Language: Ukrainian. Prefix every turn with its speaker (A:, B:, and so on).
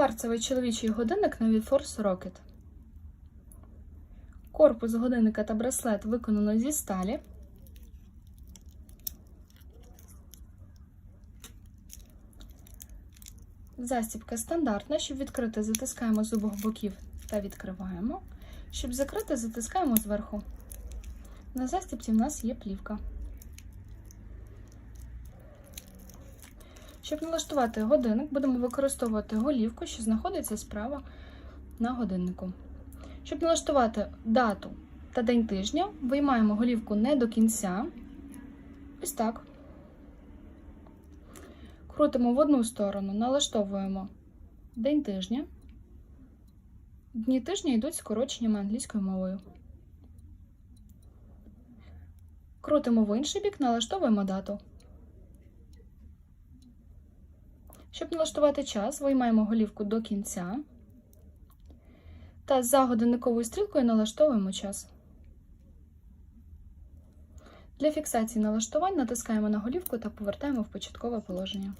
A: Кварцевий чоловічий годинник на Force Rocket. Корпус годинника та браслет виконано зі сталі. Застібка стандартна. Щоб відкрити, затискаємо з обох боків та відкриваємо. Щоб закрити, затискаємо зверху. На застібці в нас є плівка. Щоб налаштувати годинник, будемо використовувати голівку, що знаходиться справа на годиннику. Щоб налаштувати дату та день тижня, виймаємо голівку не до кінця. Ось так. Крутимо в одну сторону, налаштовуємо день тижня. Дні тижня йдуть скороченнями англійською мовою. Крутимо в інший бік, налаштовуємо дату. Щоб налаштувати час, виймаємо голівку до кінця та за годинниковою стрілкою налаштовуємо час. Для фіксації налаштувань натискаємо на голівку та повертаємо в початкове положення.